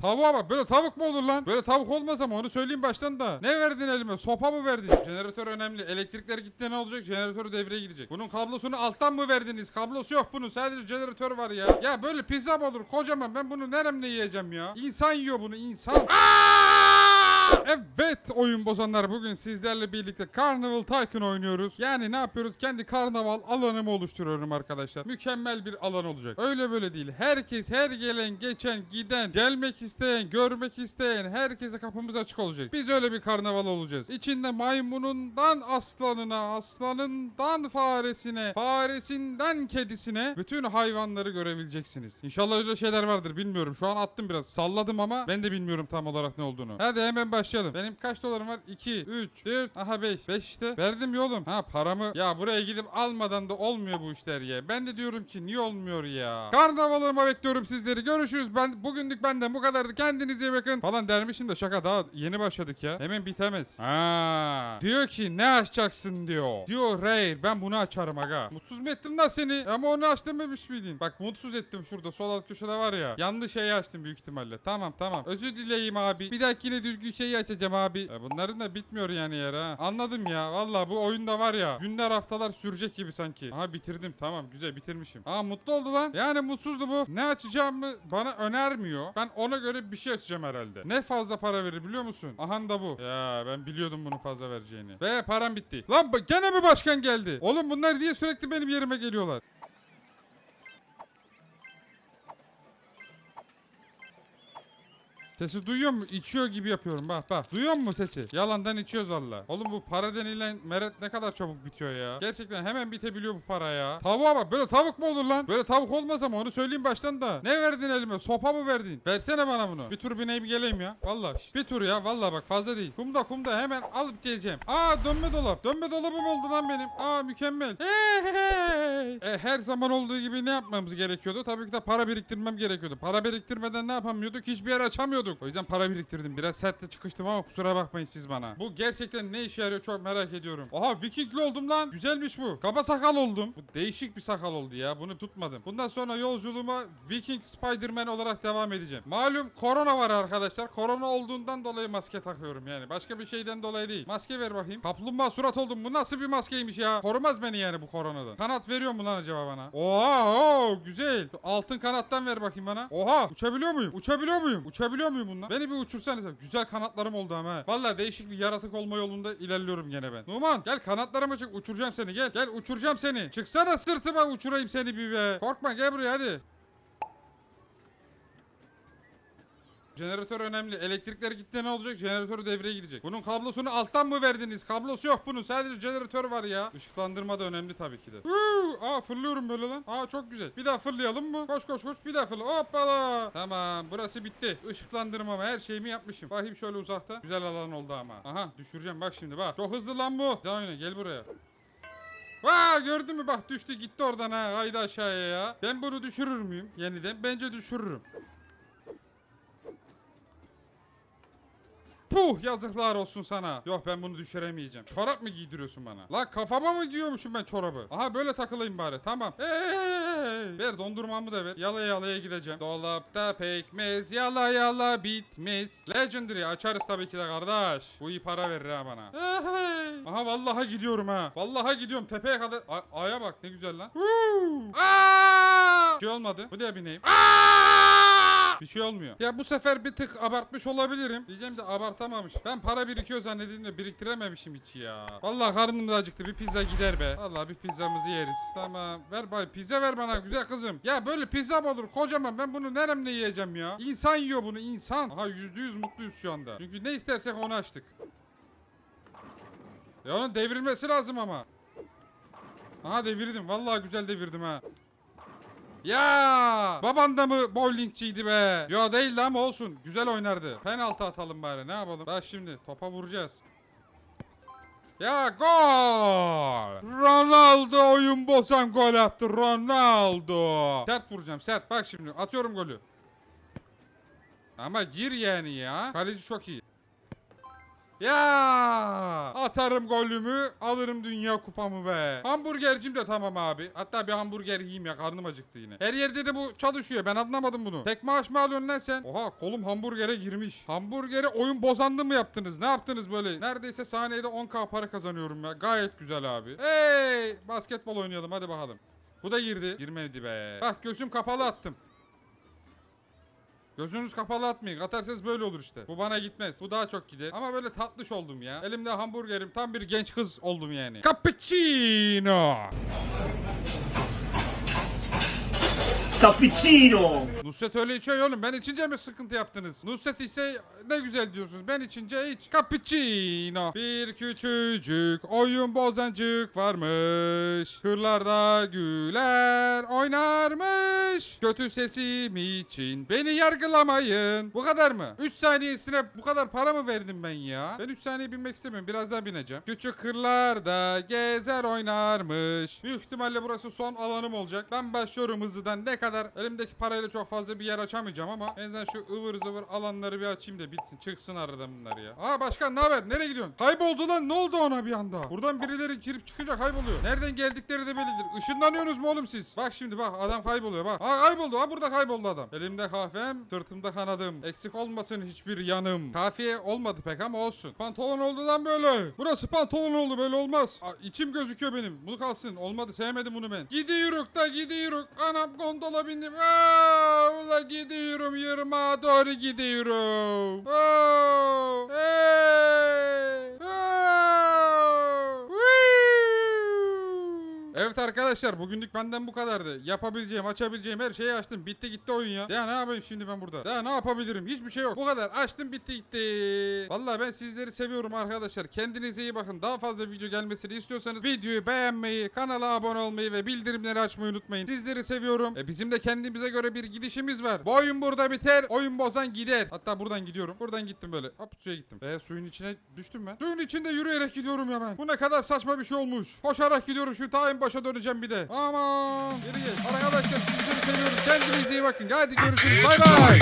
Tavuğa bak böyle tavuk mu olur lan? Böyle tavuk olmaz ama onu söyleyeyim baştan da. Ne verdin elime? Sopa mı verdin? Jeneratör önemli. Elektrikler gitti ne olacak? Jeneratör devreye gidecek. Bunun kablosunu alttan mı verdiniz? Kablosu yok bunun. Sadece jeneratör var ya. Ya böyle pizza mı olur? Kocaman ben bunu neremle yiyeceğim ya? İnsan yiyor bunu insan. Evet oyun bozanlar bugün sizlerle birlikte Carnival Tycoon oynuyoruz. Yani ne yapıyoruz? Kendi karnaval alanımı oluşturuyorum arkadaşlar. Mükemmel bir alan olacak. Öyle böyle değil. Herkes, her gelen, geçen, giden, gelmek isteyen, görmek isteyen herkese kapımız açık olacak. Biz öyle bir karnaval olacağız. İçinde maymunundan aslanına, aslanından faresine, faresinden kedisine bütün hayvanları görebileceksiniz. İnşallah öyle şeyler vardır bilmiyorum. Şu an attım biraz. Salladım ama ben de bilmiyorum tam olarak ne olduğunu. Hadi hemen başlayalım. Benim kaç dolarım var? 2, 3, 4, aha 5. 5 işte. Verdim yolum. Ha paramı. Ya buraya gidip almadan da olmuyor bu işler ya. Ben de diyorum ki niye olmuyor ya? Karnavalarıma bekliyorum sizleri. Görüşürüz. Ben bugünlük benden bu kadardı. Kendinize iyi bakın. Falan dermişim de şaka daha yeni başladık ya. Hemen bitemez. Ha. Diyor ki ne açacaksın diyor. Diyor hayır ben bunu açarım aga. Mutsuz mu ettim lan seni? Ama onu aç dememiş miydin? Bak mutsuz ettim şurada sol alt köşede var ya. Yanlış şeyi açtım büyük ihtimalle. Tamam tamam. Özür dileyim abi. Bir dahakine düzgün şeyi açacağım abi. E, bunların da bitmiyor yani yer ha. Anladım ya. Valla bu oyunda var ya. Günler haftalar sürecek gibi sanki. Aha bitirdim. Tamam güzel bitirmişim. Aa mutlu oldu lan. Yani mutsuzdu bu. Ne açacağımı bana önermiyor. Ben ona göre bir şey açacağım herhalde. Ne fazla para verir biliyor musun? Aha da bu. Ya ben biliyordum bunu fazla vereceğini. Ve param bitti. Lan gene mi başkan geldi? Oğlum bunlar diye sürekli benim yerime geliyorlar. Sesi duyuyor mu? İçiyor gibi yapıyorum bak bak. Duyuyor mu sesi? Yalandan içiyoruz valla. Oğlum bu para denilen meret ne kadar çabuk bitiyor ya. Gerçekten hemen bitebiliyor bu para ya. Tavuğa bak böyle tavuk mu olur lan? Böyle tavuk olmaz ama onu söyleyeyim baştan da. Ne verdin elime? Sopa mı verdin? Versene bana bunu. Bir tur bineyim geleyim ya. Valla bir tur ya valla bak fazla değil. Kumda kumda hemen alıp geleceğim. Aa dönme dolap. Dönme dolabım oldu lan benim. Aa mükemmel. Hey, hey. E, her zaman olduğu gibi ne yapmamız gerekiyordu? Tabii ki de para biriktirmem gerekiyordu. Para biriktirmeden ne yapamıyorduk? Hiçbir yer açamıyorduk. O yüzden para biriktirdim. Biraz sert de çıkıştım ama kusura bakmayın siz bana. Bu gerçekten ne işe yarıyor çok merak ediyorum. Oha Vikingli oldum lan. Güzelmiş bu. Kaba sakal oldum. Bu değişik bir sakal oldu ya. Bunu tutmadım. Bundan sonra yolculuğuma Viking Spider-Man olarak devam edeceğim. Malum korona var arkadaşlar. Korona olduğundan dolayı maske takıyorum yani. Başka bir şeyden dolayı değil. Maske ver bakayım. Kaplumbağa surat oldum. Bu nasıl bir maskeymiş ya? Korumaz beni yani bu koronadan. Kanat veriyor mu lan acaba bana? Oha oo, güzel. Altın kanattan ver bakayım bana. Oha uçabiliyor muyum? Uçabiliyor muyum? Uçabiliyor muyum bununla? Beni bir uçursanıza. Güzel kanatlarım oldu ama. ha. Vallahi değişik bir yaratık olma yolunda ilerliyorum gene ben. Numan gel kanatlarıma çık uçuracağım seni gel. Gel uçuracağım seni. Çıksana sırtıma uçurayım seni bir be. Korkma gel buraya hadi. Jeneratör önemli. Elektrikler gitti ne olacak? Jeneratör devreye girecek. Bunun kablosunu alttan mı verdiniz? Kablosu yok bunun. Sadece jeneratör var ya. Işıklandırma da önemli tabii ki de. Huu! Aa fırlıyorum böyle lan. Aa çok güzel. Bir daha fırlayalım mı? Koş koş koş. Bir daha fırla. Hoppala. Tamam burası bitti. Işıklandırma her şeyimi yapmışım. Bakayım şöyle uzakta. Güzel alan oldu ama. Aha düşüreceğim bak şimdi bak. Çok hızlı lan bu. Daha oyna gel buraya. Vaa gördün mü bak düştü gitti oradan ha haydi aşağıya ya. Ben bunu düşürür müyüm yeniden? Bence düşürürüm. Puh yazıklar olsun sana. Yok ben bunu düşüremeyeceğim. Çorap mı giydiriyorsun bana? La kafama mı giyiyormuşum ben çorabı? Aha böyle takılayım bari tamam. Hey, ver dondurmamı da ver. Yalaya yalaya gideceğim. Dolapta pekmez yala yala bitmez. Legendary açarız tabii ki de kardeş. Bu iyi para verir ha bana. Hey. Aha vallahi gidiyorum ha. Vallahi gidiyorum tepeye kadar. A- Aya bak ne güzel lan. Huu. Aa! Şey olmadı. Bu da bineyim. Aa! Bir şey olmuyor. Ya bu sefer bir tık abartmış olabilirim. Diyeceğim de abartamamış. Ben para birikiyor zannediyordum da biriktirememişim hiç ya. Vallahi karnım da acıktı. Bir pizza gider be. Vallahi bir pizzamızı yeriz. Tamam. Ver bay pizza ver bana güzel kızım. Ya böyle pizza mı olur kocaman ben bunu neremle yiyeceğim ya? İnsan yiyor bunu insan. Aha yüzde yüz mutluyuz şu anda. Çünkü ne istersek onu açtık. Ya onun devrilmesi lazım ama. Aha devirdim. Vallahi güzel devirdim ha. Ya baban da mı bowlingçiydi be? Yo değildi ama olsun. Güzel oynardı. Penaltı atalım bari. Ne yapalım? Bak şimdi topa vuracağız. Ya gol! Ronaldo oyun bozan gol attı. Ronaldo. Sert vuracağım sert. Bak şimdi atıyorum golü. Ama gir yani ya. Kaleci çok iyi. Ya atarım golümü alırım dünya kupamı be. Hamburgercim de tamam abi. Hatta bir hamburger yiyeyim ya karnım acıktı yine. Her yerde de bu çalışıyor ben anlamadım bunu. Tek maaş mı alıyorsun lan sen? Oha kolum hamburgere girmiş. Hamburgere oyun bozandı mı yaptınız? Ne yaptınız böyle? Neredeyse saniyede 10k para kazanıyorum ya. Gayet güzel abi. Hey basketbol oynayalım hadi bakalım. Bu da girdi. Girmedi be. Bak gözüm kapalı attım. Gözünüz kapalı atmayın. Atarsanız böyle olur işte. Bu bana gitmez. Bu daha çok gider. Ama böyle tatlış oldum ya. Elimde hamburgerim. Tam bir genç kız oldum yani. Cappuccino. Cappuccino. Nusret öyle içiyor oğlum. Ben içince mi sıkıntı yaptınız? Nusret ise ne güzel diyorsunuz. Ben içince hiç. Cappuccino. Bir küçücük oyun bozancık varmış. Kırlarda güler oynarmış. Kötü sesim için beni yargılamayın. Bu kadar mı? 3 saniyesine bu kadar para mı verdim ben ya? Ben 3 saniye binmek istemiyorum. Biraz daha bineceğim. Küçük kırlarda gezer oynarmış. Büyük ihtimalle burası son alanım olacak. Ben başlıyorum hızlıdan. Ne kadar elimdeki parayla çok fazla bir yer açamayacağım ama en azından şu ıvır zıvır alanları bir açayım da bitsin. Çıksın aradan bunlar ya. Aa başkan ne haber? Nereye gidiyorsun? Kayboldu lan. Ne oldu ona bir anda? Buradan birileri girip çıkınca kayboluyor. Nereden geldikleri de bellidir. Işınlanıyorsunuz mu oğlum siz? Bak şimdi bak adam kayboluyor bak. Aa kayboldu. Ha burada kayboldu adam. Elimde kahvem, sırtımda kanadım. Eksik olmasın hiçbir yanım. Kafiye olmadı pek ama olsun. Pantolon oldu lan böyle. Burası pantolon oldu böyle olmaz. Aa, içim gözüküyor benim. Bunu kalsın. Olmadı sevmedim bunu ben. Gidiyoruz da gidiyoruz. Anam gondola bindim. Aa, gidiyorum yırmağa doğru gidiyorum. Aa, hey, aa, whee. Evet arkadaşlar bugünlük benden bu kadardı. Yapabileceğim, açabileceğim her şeyi açtım. Bitti gitti oyun ya. Ya ne yapayım şimdi ben burada? Ya ne yapabilirim? Hiçbir şey yok. Bu kadar. Açtım bitti gitti. Vallahi ben sizleri seviyorum arkadaşlar. Kendinize iyi bakın. Daha fazla video gelmesini istiyorsanız videoyu beğenmeyi, kanala abone olmayı ve bildirimleri açmayı unutmayın. Sizleri seviyorum. E, bizim de kendimize göre bir gidişimiz var. Bu oyun burada biter. Oyun bozan gider. Hatta buradan gidiyorum. Buradan gittim böyle. Hop suya gittim. E suyun içine düştüm ben. Suyun içinde yürüyerek gidiyorum ya ben. Bu ne kadar saçma bir şey olmuş. Koşarak gidiyorum. Şimdi ta en başa döneceğim bir de. Aman. Geri gel. Arkadaşlar sizleri seviyorum. Kendinize iyi bakın. Hadi görüşürüz. Bay bay.